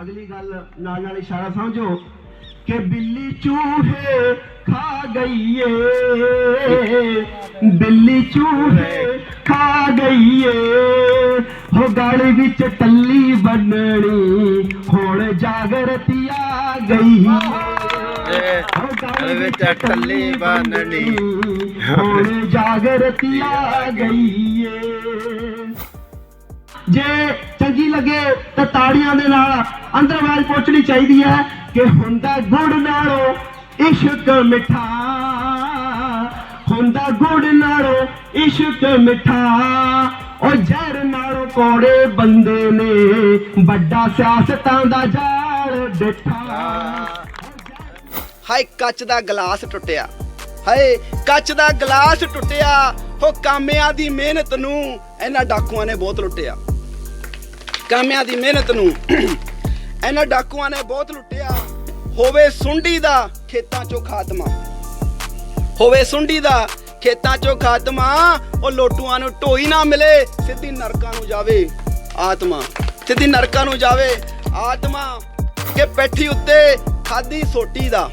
ਅਗਲੀ ਗੱਲ ਨਾਲ ਨਾਲ ਇਸ਼ਾਰਾ ਸਮਝੋ ਕਿ ਬਿੱਲੀ ਚੂਹੇ ਖਾ ਗਈ ਏ ਬਿੱਲੀ ਚੂਹੇ ਖਾ ਗਈ ਏ ਹੋ ਗਲ ਵਿੱਚ ਟੱਲੀ ਬੰਨਣੀ ਹੁਣ ਜਾਗਰਤੀ ਆ ਗਈ। ਏ ਹੋ ਗਲ ਵਿੱਚ ਟੱਲੀ ਬੰਨ੍ਹਣੀ। ਹੁਣ ਜਾਗਰਤੀ ਆ ਗਈ ਏ। ਜੇ ਚੰਗੀ ਲੱਗੇ ਤਾਂ ਤਾੜੀਆਂ ਦੇ ਨਾਲ ਅੰਦਰ ਆਵਾਜ਼ ਪਹੁੰਚਣੀ ਚਾਹੀਦੀ ਹੈ ਕਿ ਹੁੰਦਾ ਗੁੜ ਨਾਲੋਂ ਇਸ਼ਕ ਮਿੱਠਾ। ਹੁੰਦਾ ਗੁੜ ਨਾਲੋਂ ਇਸ਼ਕ ਮਿੱਠਾ। ਉਹ ਜ਼ਹਿਰ ਨਾਲੋਂ ਕੋੜੇ ਬੰਦੇ ਨੇ, ਵੱਡਾ ਸਿਆਸਤਾਂ ਦਾ ਜਾਲ ਡਿੱਠਾ। ਹਾਏ, ਕੱਚ ਦਾ ਗਲਾਸ ਟੁੱਟਿਆ। ਹਾਏ, ਕੱਚ ਦਾ ਗਲਾਸ ਟੁੱਟਿਆ। ਹੋ ਕਾਮਿਆਂ ਦੀ ਮਿਹਨਤ ਨੂੰ ਇਹਨਾਂ ਡਾਕੂਆਂ ਨੇ ਬਹੁਤ ਲੁੱਟਿਆ। ਕਾਮਿਆਂ ਦੀ ਮਿਹਨਤ ਨੂੰ। ਇਹਨਾਂ ਡਾਕੂਆਂ ਨੇ ਬਹੁਤ ਲੁੱਟਿਆ। ਹੋਵੇ ਸੁੰਡੀ ਦਾ ਖੇਤਾਂ ਚੋਂ ਖਾਤਮਾ। ਹੋਵੇ ਸੁੰਡੀ ਦਾ ਖੇਤਾਂ ਚੋਂ ਖਾਤਮਾ, ਉਹ ਲੋਟੂਆਂ ਨੂੰ ਢੋਈ ਨਾ ਮਿਲੇ, ਸਿੱਧੀ ਨਰਕਾਂ ਨੂੰ ਜਾਵੇ ਆਤਮਾ। ਸਿੱਧੀ ਨਰਕਾਂ ਨੂੰ ਜਾਵੇ ਆਤਮਾ। ਕਿ ਪੈਠੀ ਉੱਤੇ ਖਾਦੀ ਸੋਟੀ ਦਾ।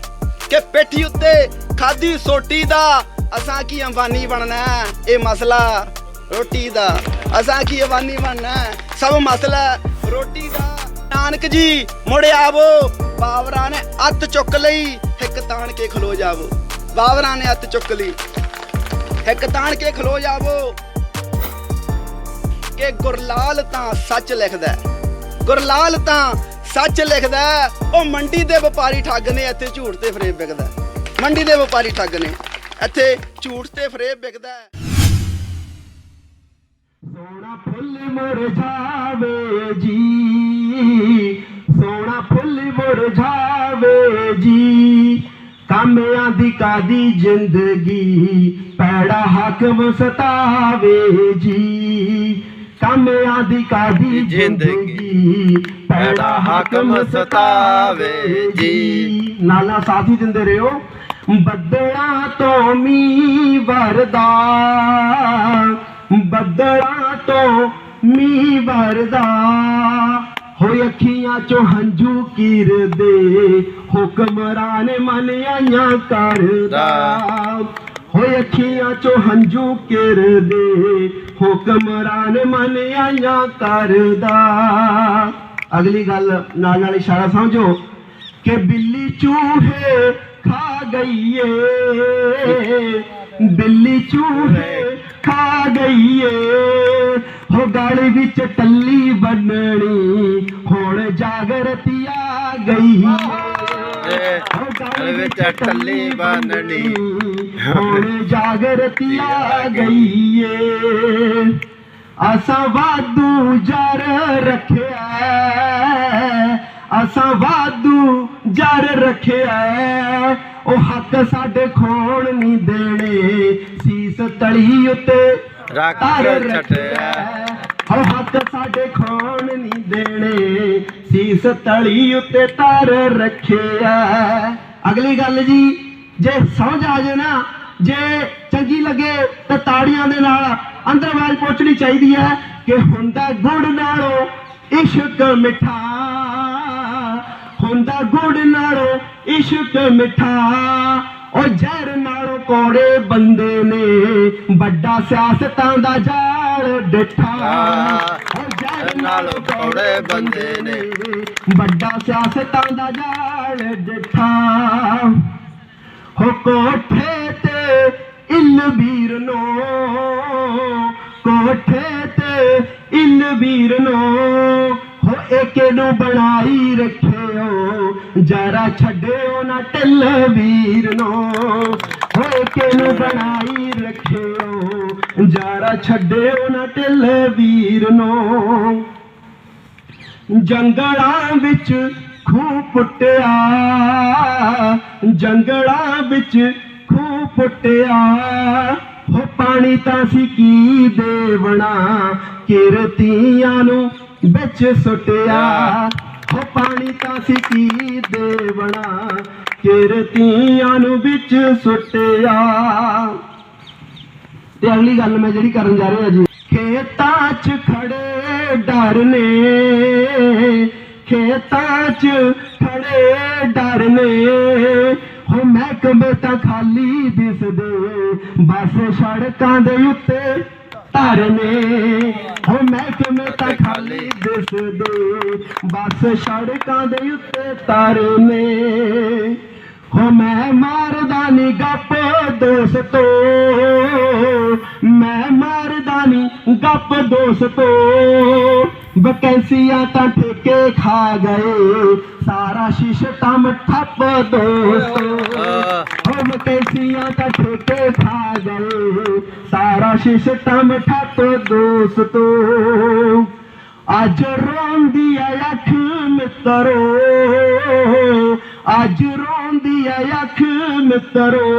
ਕਿ ਪੈਠੀ ਉੱਤੇ ਖਾਦੀ ਸੋਟੀ ਦਾ। ਅਸਾਂ ਕੀ ਅੰਬਾਨੀ ਬਣਨਾ ਇਹ ਮਸਲਾ ਰੋਟੀ ਦਾ। ਅਸਾਂ ਕੀ ਅੰਬਾਨੀ ਬਣਨਾ ਸਭ ਮਸਲਾ ਰੋਟੀ ਦਾ। ਨਾਨਕ ਜੀ, ਮੁੜ ਆਵੋ। ਬਾਵਰਾਂ ਨੇ ਅੱਤ ਚੁੱਕ ਲਈ। ਹਿੱਕ ਤਾਣ ਕੇ ਖਲੋ ਜਾਵੋ। ਬਾਵਰਾਂ ਨੇ ਅੱਤ ਚੁੱਕ ਲਈ। ਹਿੱਕ ਤਾਣ ਕੇ ਖਲੋ ਜਾਵੋ। ਕਿ ਗੁਰਲਾਲ ਤਾਂ ਸੱਚ ਲਿਖਦਾ ਗੁਰਲਾਲ ਤਾਂ ਸੱਚ ਲਿਖਦਾ ਉਹ ਮੰਡੀ ਦੇ ਵਪਾਰੀ ਠੱਗ ਨੇ, ਇੱਥੇ ਝੂਠ ਤੇ ਫਰੇਬ ਵਿਕਦਾ ਮੰਡੀ ਦੇ ਵਪਾਰੀ ਠੱਗ ਨੇ, ਇੱਥੇ ਝੂਠ ਤੇ ਫਰੇਬ ਵਿਕਦਾ ਮੁਰਝਾਵੇ ਜੀ। ਸੋਨਾ ਫੁੱਲ ਮੁਰਝਾਵੇ ਜੀ। ਕਾਮਿਆਂ ਦੀ ਕਾਦੀ ਜ਼ਿੰਦਗੀ ਪੈੜਾ ਹਾਕਮ ਸਤਾਵੇ ਜੀ। ਕਾਮਿਆਂ ਦੀ ਕਾਦੀ ਜ਼ਿੰਦਗੀ ਪੈੜਾ ਹਾਕਮ ਸਤਾਵੇ ਜੀ। ਨਾਲਾ ਸਾਥੀ ਦਿੰਦੇ ਰਹੋ। ਬੱਦਲਾਂ ਤੋਂ ਮੀਂਹ ਵਰਦਾ ਬੱਦਲਾਂ ਤੋਂ ਮੀਂਹ ਵਰਦਾ। ਹੋਏ ਅੱਖੀਆਂ ਚੋਂ ਹੰਝੂ ਕੀਰਦੇ ਹੁਕਮਰਾਨ ਮਨ ਆਈਆਂ ਕਰਦਾ। ਹੋਏ ਅੱਖੀਆਂ ਚੋਂ ਹੰਝੂ ਕੀਰਦੇ ਹੁਕਮਰਾਨ ਮਨ ਆਈਆਂ ਕਰਦਾ। ਅਗਲੀ ਗੱਲ ਨਾਲ ਨਾਲ ਇਸ਼ਾਰਾ ਸਮਝੋ ਕਿ ਬਿੱਲੀ ਚੂਹੇ ਖਾ ਗਈ ਏ ਬਿੱਲੀ ਚੂਹੇ ਖਾ ਗਈ ਏ ਹੋ ਗਲ ਵਿੱਚ ਟੱਲੀ ਬੰਨਣੀ ਹੁਣ ਜਾਗਰਤੀ ਆ ਗਈ। ਹੋ ਗਲ ਵਿੱਚ ਟੱਲੀ ਬੰਨ੍ਹਣੀ। ਹੁਣ ਜਾਗਰਤੀ ਆ ਗਈ ਏ। ਅਸਾਂ ਵਾਧੂ ਜਰ ਰੱਖਿਆ ਅਸਾਂ ਵਾਧੂ ਜਰ ਰੱਖਿਆ। ਉਹ ਹੱਕ ਸਾਡੇ ਖੋਣ ਨਹੀਂ ਦੇਣੇ ਸੀਸ ਤਲੀ ਉੱਤੇ ਰੱਖ ਧਰ ਛੱਡਿਆ। ਉਹ ਸਾਡੇ ਖੋਣ ਨਹੀਂ ਦੇਣੇ। ਸੀਸ ਤਲੀ ਉੱਤੇ ਧਰ ਰੱਖਿਆ। ਅਗਲੀ ਗੱਲ ਜੀ, ਜੇ ਸਮਝ ਆ ਜੇ ਨਾ, ਜੇ ਚੰਗੀ ਲੱਗੇ ਤਾਂ ਤਾੜੀਆਂ ਦੇ ਨਾਲ ਅੰਦਰ ਆਵਾਜ਼ ਪਹੁੰਚਣੀ ਚਾਹੀਦੀ ਹੈ ਕਿ ਹੁੰਦਾ ਗੁੜ ਨਾਲੋਂ ਇਸ਼ਕ ਮਿੱਠਾ। ਹੁੰਦਾ ਗੁੜ ਨਾਲੋਂ ਇਸ਼ਕ ਮਿੱਠਾ। ਉਹ ਜ਼ਹਿਰ ਨਾਲੋਂ ਕੋੜੇ ਬੰਦੇ ਨੇ ਵੱਡਾ ਸਿਆਸਤਾਂ ਦਾ ਜਾਲ ਡਿੱਠਾ ਉਹ ਜ਼ਹਿਰ ਨਾਲੋਂ ਕੋੜੇ ਬੰਦੇ ਨੇ ਵੱਡਾ ਸਿਆਸਤਾਂ ਦਾ ਜਾਲ ਡਿੱਠਾ ਹੋ ਕੋਠੇ ਤੇ ਇਲ ਵੀਰ ਨੂੰ ਕੋਠੇ ਤੇ ਇਲ ਵੀਰ ਨੂੰ ਹੋ ਏਕੇ ਨੂੰ ਬਣਾਈ ਰੱਖਿਓ ਜਰਾ ਛੱਡਿਓ ਨਾ ਢਿੱਲ ਵੀਰ ਨੂੰ ਹੋ ਏਕੇ ਨੂੰ ਬਣਾਈ ਰੱਖਿਓ। ਜਰਾ ਛੱਡਿਓ ਨਾ ਢਿੱਲ ਵੀਰ ਨੂੰ, ਜੰਗਲਾਂ ਵਿੱਚ ਖੂਹ ਪੁੱਟਿਆ। ਜੰਗਲਾਂ ਵਿੱਚ ਖੂਹ ਪੁੱਟਿਆ। ਹੋ ਪਾਣੀ ਤਾਂ ਸੀ ਕੀ ਦੇਵਣਾ ਕਿਰਤੀਆਂ ਨੂੰ ਵਿੱਚ ਸੁੱਟਿਆ। ਹੋ ਪਾਣੀ ਤਾਂ ਸੀ ਕੀ ਦੇਵਣਾ ਕਿਰਤੀਆਂ ਨੂੰ ਵਿੱਚ ਸੁੱਟਿਆ। ਤੇ ਅਗਲੀ ਗੱਲ ਮੈਂ ਜਿਹੜੀ ਕਰਨ ਜਾ ਰਿਹਾ ਜੀ, ਖੇਤਾਂ 'ਚ ਖੜੇ ਡਰ ਨੇ। ਖੇਤਾਂ 'ਚ ਖੜੇ ਡਰ ਨੇ। ਹੋ ਮਹਿਕਮੇ ਤਾਂ ਖਾਲੀ ਦਿਸਦੇ, ਬਸ ਸੜਕਾਂ ਦੇ ਉੱਤੇ ਧਰਨੇ ਹੋ ਮਹਿਕਮੇ ਤਾਂ ਖਾਲੀ ਬਸ ਸੜਕਾਂ ਦੇ ਉੱਤੇ ਧਰਨੇ ਹੋ ਮੈਂ ਮਾਰਦਾ ਨੀ ਗੱਪ ਦੋਸਤੋ, ਮੈਂ ਮਾਰਦਾ ਨੀ ਗੱਪ ਦੋਸਤੋ। ਵਕੈਂਸੀਆਂ ਤਾਂ ਠੇਕੇ ਖਾ ਗਏ, ਸਾਰਾ ਸਿਸਟਮ ਠੱਪ ਦੋਸਤੋ। ਹੋ ਵਕੈਂਸੀਆਂ ਤਾਂ ਠੇਕੇ ਖਾ ਗਏ, ਸਾਰਾ ਸਿਸਟਮ ਠੱਪ ਦੋਸਤੋ। ਅੱਜ ਰੋਂਦੀ ਐ ਅੱਖ ਮਿੱਤਰੋ, ਅੱਜ ਰੋਂਦੀ ਐ ਅੱਖ ਮਿੱਤਰੋ,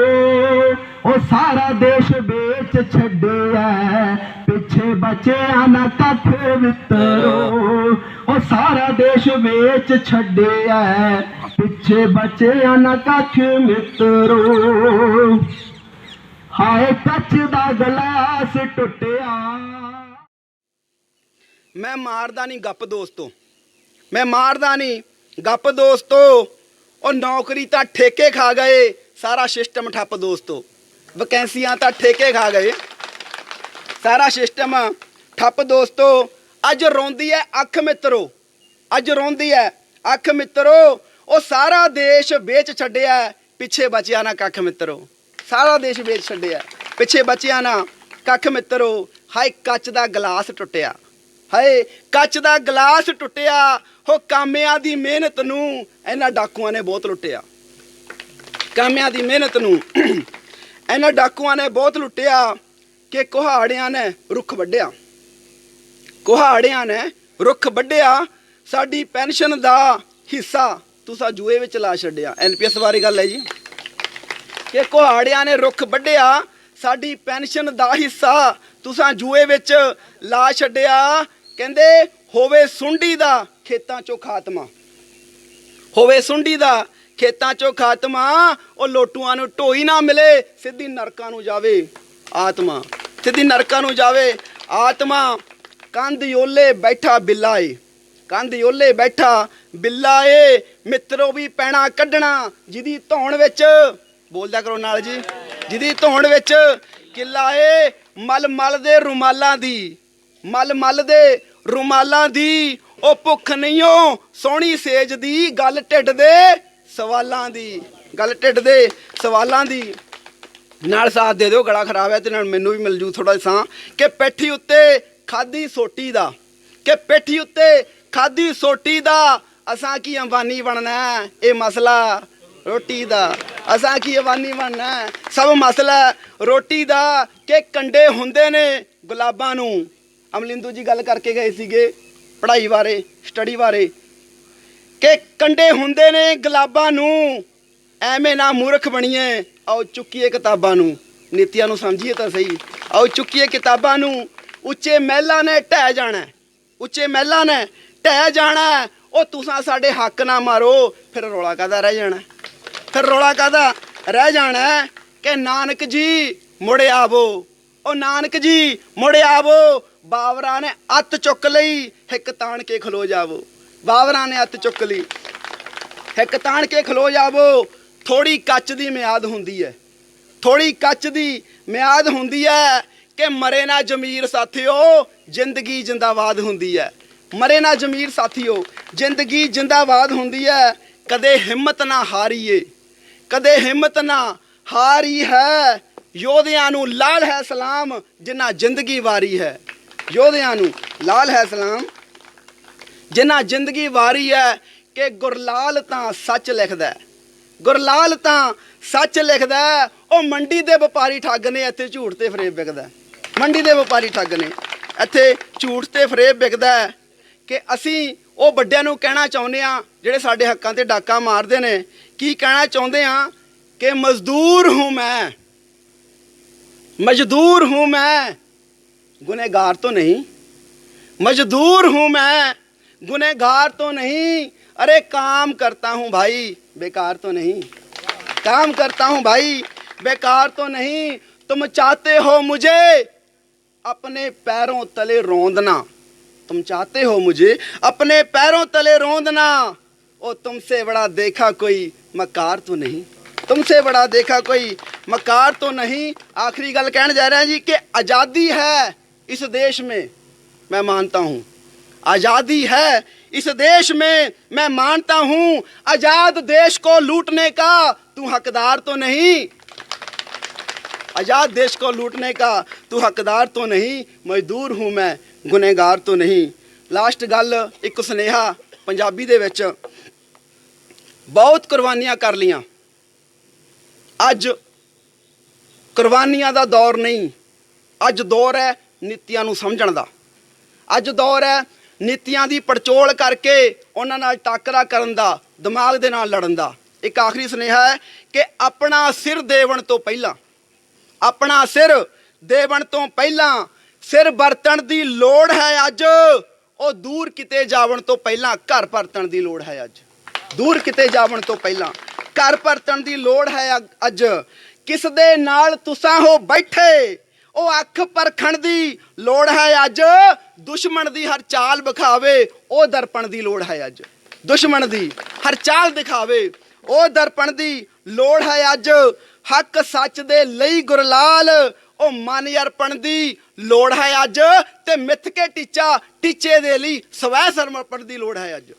ਉਹ ਸਾਰਾ ਦੇਸ਼ ਵੇਚ ਛੱਡਿਆ ਪਿੱਛੇ ਬਚਿਆ ਨਾ ਕੱਖ ਮਿੱਤਰੋ, ਉਹ ਸਾਰਾ ਦੇਸ਼ ਵੇਚ ਛੱਡਿਆ ਪਿੱਛੇ ਬਚਿਆ ਨਾ ਕੱਖ ਮਿੱਤਰੋ। ਹਾਏ ਕੱਚ ਦਾ ਗਲਾਸ ਟੁੱਟਿਆ। ਮੈਂ ਮਾਰਦਾ ਨਹੀਂ ਗੱਪ ਦੋਸਤੋ। ਮੈਂ ਮਾਰਦਾ ਨਹੀਂ ਗੱਪ ਦੋਸਤੋ। ਉਹ ਨੌਕਰੀ ਤਾਂ ਠੇਕੇ ਖਾ ਗਏ। ਸਾਰਾ ਸਿਸਟਮ ਠੱਪ ਦੋਸਤੋ। ਵਕੈਂਸੀਆਂ ਤਾਂ ਠੇਕੇ ਖਾ ਗਏ। ਸਾਰਾ ਸਿਸਟਮ ਠੱਪ ਦੋਸਤੋ। ਅੱਜ ਰੋਂਦੀ ਐ ਅੱਖ ਮਿੱਤਰੋ। ਅੱਜ ਰੋਂਦੀ ਐ ਅੱਖ ਮਿੱਤਰੋ। ਉਹ ਸਾਰਾ ਦੇਸ਼ ਵੇਚ ਛੱਡਿਆ। ਪਿੱਛੇ ਬਚਿਆ ਨਾ ਕੱਖ ਮਿੱਤਰੋ। ਸਾਰਾ ਦੇਸ਼ ਵੇਚ ਛੱਡਿਆ। ਪਿੱਛੇ ਬਚਿਆ ਨਾ ਕੱਖ ਮਿੱਤਰੋ। ਹਾਏ ਕੱਚ ਦਾ ਗਲਾਸ ਟੁੱਟਿਆ। ਹਾਏ, ਕੱਚ ਦਾ ਗਲਾਸ ਟੁੱਟਿਆ, ਹੋ ਕਾਮਿਆਂ ਦੀ ਮਿਹਨਤ ਨੂੰ। ਇਹਨਾਂ ਡਾਕੂਆਂ ਨੇ ਬਹੁਤ ਲੁੱਟਿਆ। ਕਾਮਿਆਂ ਦੀ ਮਿਹਨਤ ਨੂੰ। ਇਹਨਾਂ ਡਾਕੂਆਂ ਨੇ ਬਹੁਤ ਲੁੱਟਿਆ ਕਿ ਕੁਹਾੜਿਆਂ ਨੇ ਰੁੱਖ ਵੱਢਿਆ। ਕੁਹਾੜਿਆਂ ਨੇ ਰੁੱਖ ਵੱਢਿਆ। ਸਾਡੀ ਪੈਨਸ਼ਨ ਦਾ ਹਿੱਸਾ ਤੁਸੀਂ ਜੂਏ ਵਿੱਚ ਲਾ ਛੱਡਿਆ। ਐਨਪੀਐਸ ਬਾਰੇ ਗੱਲ ਹੈ ਜੀ। ਕਿ ਕੁਹਾੜਿਆਂ ਨੇ ਰੁੱਖ ਵੱਢਿਆ, ਸਾਡੀ ਪੈਨਸ਼ਨ ਦਾ ਹਿੱਸਾ ਤੁਸੀਂ ਜੂਏ ਵਿੱਚ ਲਾ ਛੱਡਿਆ। ਕਹਿੰਦੇ, ਹੋਵੇ ਸੁੰਡੀ ਦਾ ਖੇਤਾਂ ਚੋਂ ਖਾਤਮਾ। ਹੋਵੇ ਸੁੰਡੀ ਦਾ ਖੇਤਾਂ ਚੋਂ ਖਾਤਮਾ, ਉਹ ਲੋਟੂਆਂ ਨੂੰ ਢੋਈ ਨਾ ਮਿਲੇ, ਸਿੱਧੀ ਨਰਕਾਂ ਨੂੰ ਜਾਵੇ ਆਤਮਾ। ਸਿੱਧੀ ਨਰਕਾਂ ਨੂੰ ਜਾਵੇ ਆਤਮਾ। ਕੰਧ ਯੋਲੇ ਬੈਠਾ ਬਿੱਲਾ ਏ ਕੰਧ ਯੋਲੇ ਬੈਠਾ ਬਿੱਲਾ ਏ ਮਿੱਤਰੋ ਵੀ ਪੈਣਾ ਕੱਢਣਾ, ਜਿਹਦੀ ਧੌਣ ਵਿੱਚ, ਬੋਲਦਾ ਕਰੋ ਨਾਲ ਜੀ, ਜਿਹਦੀ ਧੌਣ ਵਿੱਚ ਕਿੱਲਾ ਏ, ਮਲ ਮਲ ਦੇ ਰੁਮਾਲਾਂ ਦੀ। ਮਲ ਮਲ ਦੇ ਰੁਮਾਲਾਂ ਦੀ, ਉਹ ਭੁੱਖ ਨਹੀਂਓ, ਸੋਹਣੀ ਸੇਜ ਦੀ ਗੱਲ ਢਿੱਡ ਦੇ ਸਵਾਲਾਂ ਦੀ, ਗੱਲ ਢਿੱਡ ਦੇ ਸਵਾਲਾਂ ਦੀ। ਨਾਲ ਸਾਥ ਦੇ ਦਿਓ, ਗਲਾ ਖਰਾਬ ਹੈ ਤੇ ਨਾਲ ਮੈਨੂੰ ਵੀ ਮਿਲ ਜੂ ਥੋੜਾ ਸਾਂ ਕਿ ਪੈਠੀ ਉੱਤੇ ਖਾਦੀ ਸੋਟੀ ਦਾ, ਕਿ ਪੈਠੀ ਉੱਤੇ ਖਾਦੀ ਸੋਟੀ ਦਾ, ਅਸਾਂ ਕੀ ਅੰਬਾਨੀ ਬਣਨਾ ਇਹ ਮਸਲਾ ਰੋਟੀ ਦਾ। ਅਸਾਂ ਕੀ ਅੰਬਾਨੀ ਬਣਨਾ ਸਭ ਮਸਲਾ ਰੋਟੀ ਦਾ, ਕਿ ਕੰਡੇ ਹੁੰਦੇ ਨੇ ਗੁਲਾਬਾਂ ਨੂੰ। ਅਮਲਿੰਦੂ ਜੀ ਗੱਲ ਕਰਕੇ ਗਏ ਸੀਗੇ ਪੜ੍ਹਾਈ ਬਾਰੇ ਸਟੱਡੀ ਬਾਰੇ, ਕਿ ਕੰਡੇ ਹੁੰਦੇ ਨੇ ਗੁਲਾਬਾਂ ਨੂੰ, ਐਵੇਂ ਨਾ ਮੂਰਖ ਬਣੀਏ, ਆਓ ਚੁੱਕੀਏ ਕਿਤਾਬਾਂ ਨੂੰ। ਨੀਤੀਆਂ ਨੂੰ ਸਮਝੀਏ ਤਾਂ ਸਹੀ। ਆਓ ਚੁੱਕੀਏ ਕਿਤਾਬਾਂ ਨੂੰ, ਉੱਚੇ ਮਹਿਲਾਂ ਨੇ ਢਹਿ ਜਾਣਾ ਉੱਚੇ ਮਹਿਲਾਂ ਨੇ ਢਹਿ ਜਾਣਾ ਉਹ ਤੁਸੀਂ ਸਾਡੇ ਹੱਕ ਨਾ ਮਾਰੋ, ਫਿਰ ਰੌਲਾ ਕਾਦਾ ਰਹਿ ਜਾਣਾ ਫਿਰ ਰੌਲਾ ਕਾਦਾ ਰਹਿ ਜਾਣਾ ਕਿ ਨਾਨਕ ਜੀ ਮੁੜ ਆਵੋ। ਉਹ ਨਾਨਕ ਜੀ ਮੁੜ ਆਵੋ। ਬਾਵਰਾਂ ਨੇ ਅੱਤ ਚੁੱਕ ਲਈ ਹਿੱਕ ਤਾਣ ਕੇ ਖਲੋ ਜਾਵੋ। ਬਾਵਰਾਂ ਨੇ ਅੱਤ ਚੁੱਕ ਲਈ ਹਿੱਕ ਤਾਣ ਕੇ ਖਲੋ ਜਾਵੋ, ਥੋੜੀ ਕੱਚ ਦੀ ਮਿਆਦ ਹੁੰਦੀ ਹੈ ਥੋੜੀ ਕੱਚ ਦੀ ਮਿਆਦ ਹੁੰਦੀ ਹੈ ਕਿ ਮਰੇ ਨਾ ਜ਼ਮੀਰ ਸਾਥੀਓ, ਜ਼ਿੰਦਗੀ ਜਿੰਦਾਬਾਦ ਹੁੰਦੀ ਹੈ ਮਰੇ ਨਾ ਜ਼ਮੀਰ ਸਾਥੀਓ, ਜ਼ਿੰਦਗੀ ਜਿੰਦਾਬਾਦ ਹੁੰਦੀ ਹੈ ਕਦੇ ਹਿੰਮਤ ਨਾ ਹਾਰੀਏ, ਕਦੇ ਹਿੰਮਤ ਨਾ ਹਾਰੀ ਹੈ। ਯੋਧਿਆਂ ਨੂੰ ਲਾਲ ਹੈ ਸਲਾਮ ਜਿਨ੍ਹਾਂ ਜ਼ਿੰਦਗੀ ਵਾਰੀ ਹੈ। ਯੋਧਿਆਂ ਨੂੰ। ਲਾਲ ਹੈ ਸਲਾਮ। ਜਿਨ੍ਹਾਂ ਜ਼ਿੰਦਗੀ ਵਾਰੀ ਹੈ ਕਿ ਗੁਰਲਾਲ ਤਾਂ ਸੱਚ ਲਿਖਦਾ ਹੈ। ਗੁਰਲਾਲ ਤਾਂ ਸੱਚ ਲਿਖਦਾ ਹੈ। ਉਹ ਮੰਡੀ ਦੇ ਵਪਾਰੀ ਠੱਗ ਨੇ, ਇੱਥੇ ਝੂਠ ਤੇ ਫਰੇਬ ਵਿਕਦਾ ਮੰਡੀ ਦੇ ਵਪਾਰੀ ਠੱਗ ਨੇ, ਇੱਥੇ ਝੂਠ ਤੇ ਫਰੇਬ ਵਿਕਦਾ ਹੈ ਕਿ ਅਸੀਂ ਉਹ ਵੱਡਿਆਂ ਨੂੰ ਕਹਿਣਾ ਚਾਹੁੰਦੇ ਆ ਜਿਹੜੇ ਸਾਡੇ ਹੱਕਾਂ ਤੇ ਡਾਕਾ ਮਾਰਦੇ ਨੇ। ਕੀ ਕਹਿਣਾ ਚਾਹੁੰਦੇ ਆ ਕਿ ਮਜ਼ਦੂਰ ਹੂੰ ਮੈਂ। ਮਜ਼ਦੂਰ ਹੂੰ ਮੈਂ। गुनहगार तो नहीं मजदूर हूं मैं गुनहगार तो नहीं अरे काम करता हूं भाई बेकार तो नहीं काम करता हूं भाई बेकार तो नहीं तुम चाहते हो मुझे अपने पैरों तले रोंदना तुम चाहते हो मुझे अपने पैरों तले रोंदना ओ तुमसे बड़ा देखा कोई मकार तो नहीं तुमसे बड़ा देखा कोई मकार तो नहीं आखिरी गल कहने जा रहे हैं जी कि आज़ादी है इस देश में मैं मानता हूँ आज़ादी है इस देश में मैं मानता हूँ आज़ाद देश को लूटने का तू हकदार तो नहीं आज़ाद देश को लूटने का तू हकदार तो नहीं मजदूर हूँ मैं ਗੁਨੇਗਾਰ ਤੋਂ ਨਹੀਂ ਲਾਸਟ ਗੱਲ ਇੱਕ ਸੁਨੇਹਾ ਪੰਜਾਬੀ ਦੇ ਵਿੱਚ ਬਹੁਤ ਕੁਰਬਾਨੀਆਂ ਕਰ ਲੀਆਂ ਅੱਜ ਕੁਰਬਾਨੀਆਂ ਦਾ ਦੌਰ ਨਹੀਂ ਅੱਜ ਦੌਰ ਹੈ ਨੀਤੀਆਂ ਨੂੰ ਸਮਝਣ ਦਾ। ਅੱਜ ਦੌਰ ਹੈ ਨੀਤੀਆਂ ਦੀ ਪੜਚੋਲ ਕਰਕੇ ਉਹਨਾਂ ਨਾਲ ਟਾਕਰਾ ਕਰਨ ਦਾ, ਦਿਮਾਗ ਦੇ ਨਾਲ ਲੜਨ ਦਾ। ਇੱਕ ਆਖਰੀ ਸੁਨੇਹਾ ਹੈ ਕਿ ਆਪਣਾ ਸਿਰ ਦੇਵਣ ਤੋਂ ਪਹਿਲਾਂ, ਆਪਣਾ ਸਿਰ ਦੇਵਣ ਤੋਂ ਪਹਿਲਾਂ ਸਿਰ ਵਰਤਣ ਦੀ ਲੋੜ ਹੈ ਅੱਜ। ਉਹ ਦੂਰ ਕਿਤੇ ਜਾਵਣ ਤੋਂ ਪਹਿਲਾਂ ਘਰ ਪਰਤਣ ਦੀ ਲੋੜ ਹੈ ਅੱਜ। ਦੂਰ ਕਿਤੇ ਜਾਵਣ ਤੋਂ ਪਹਿਲਾਂ ਘਰ ਪਰਤਣ ਦੀ ਲੋੜ ਹੈ ਅ- ਅੱਜ। ਕਿਸ ਦੇ ਨਾਲ ਤੁਸਾਂ ਹੋ ਬੈਠੇ ਉਹ ਅੱਖ ਪਰਖਣ ਦੀ ਲੋੜ ਹੈ ਅੱਜ। ਦੁਸ਼ਮਣ ਦੀ ਹਰ ਚਾਲ ਵਿਖਾਵੇ, ਉਹ ਦਰਪਣ ਦੀ ਲੋੜ ਹੈ ਅੱਜ। ਦੁਸ਼ਮਣ ਦੀ ਹਰ ਚਾਲ ਦਿਖਾਵੇ, ਉਹ ਦਰਪਣ ਦੀ ਲੋੜ ਹੈ ਅੱਜ। ਹੱਕ ਸੱਚ ਦੇ ਲਈ ਗੁਰਲਾਲ, ਉਹ ਮਨ ਅਰਪਣ ਦੀ ਲੋੜ ਹੈ ਅੱਜ। ਤੇ ਮਿੱਥ ਕੇ ਟੀਚਾ ਟੀਚੇ ਦੇ ਲਈ ਸਵੈ ਸਮਰਪਣ ਦੀ ਲੋੜ ਹੈ ਅੱਜ।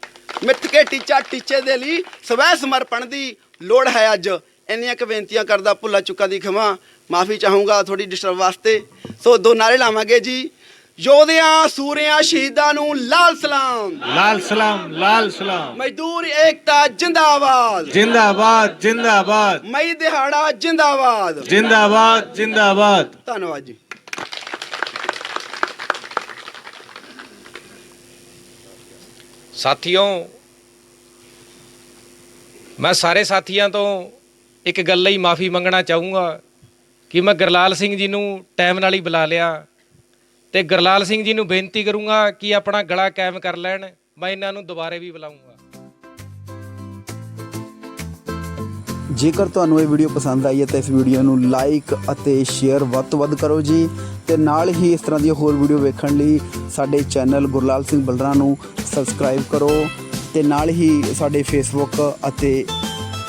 ਮਿੱਥ ਕੇ ਟੀਚਾ ਟੀਚੇ ਦੇ ਲਈ ਸਵੈ ਸਮਰਪਣ ਦੀ ਲੋੜ ਹੈ ਅੱਜ। ਇੰਨੀਆਂ ਕੁ ਬੇਨਤੀਆਂ ਕਰਦਾ ਭੁੱਲਾ ਚੁੱਕਾ ਦੀ ਖਿਮਾ। ਮਾਫੀ ਚਾਹੂੰਗਾ ਥੋੜੀ ਡਿਸਟਰਬ ਵਾਸਤੇ। ਸੋ ਦੋ ਨਾਰੇ ਲਾਵਾਂਗੇ ਜੀ। ਯੋਧਿਆਂ ਸੂਰਿਆਂ ਸ਼ਹੀਦਾਂ ਨੂੰ ਲਾਲ ਸਲਾਮ। ਲਾਲ ਸਲਾਮ ਲਾਲ ਸਲਾਮ। ਮਜ਼ਦੂਰ ਏਕਤਾ ਜਿੰਦਾਬਾਦ। ਜਿੰਦਾਬਾਦ ਜਿੰਦਾਬਾਦ। ਮਈ ਦਿਹਾੜਾ ਜਿੰਦਾਬਾਦ। ਜਿੰਦਾਬਾਦ ਜਿੰਦਾਬਾਦ। ਧੰਨਵਾਦ ਜੀ। ਸਾਥੀਓ ਮੈਂ ਸਾਰੇ ਸਾਥੀਆਂ ਤੋਂ ਇੱਕ ਗੱਲ ਲਈ ਮਾਫੀ ਮੰਗਣਾ ਚਾਹੂੰਗਾ। ਕਿ ਮੈਂ ਗਰਲਾਲ ਸਿੰਘ ਜੀ ਨੂੰ ਟਾਈਮ ਨਾਲ ਹੀ ਬੁਲਾ ਲਿਆ ਤੇ ਗਰਲਾਲ ਸਿੰਘ ਜੀ ਨੂੰ ਬੇਨਤੀ ਕਰੂੰਗਾ ਕਿ ਆਪਣਾ ਗਲਾ ਕਾਇਮ ਕਰ ਲੈਣ, ਮੈਂ ਇਹਨਾਂ ਨੂੰ ਦੁਬਾਰੇ ਵੀ ਬੁਲਾਉਂਗਾ ਜੇਕਰ ਤੁਹਾਨੂੰ ਇਹ ਵੀਡੀਓ ਪਸੰਦ ਆਈ ਹੈ ਤਾਂ ਇਸ ਵੀਡੀਓ ਨੂੰ ਲਾਈਕ ਅਤੇ ਸ਼ੇਅਰ ਵੱਧ ਤੋਂ ਵੱਧ ਕਰੋ ਜੀ ਤੇ ਨਾਲ ਹੀ ਇਸ ਤਰ੍ਹਾਂ ਦੀ ਹੋਰ ਵੀਡੀਓ ਵੇਖਣ ਲਈ ਸਾਡੇ ਚੈਨਲ ਗੁਰਲਾਲ ਸਿੰਘ ਬਲਰਾ ਨੂੰ ਸਬਸਕ੍ਰਾਈਬ ਕਰੋ ਤੇ ਨਾਲ ਹੀ ਸਾਡੇ ਫੇਸਬੁੱਕ ਅਤੇ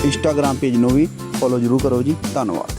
ਇੰਸਟਾਗ੍ਰam ਪੇਜ ਨੂੰ ਵੀ ਫੋਲੋ ਜ਼ਰੂਰ ਕਰੋ ਜੀ। ਧੰਨਵਾਦ।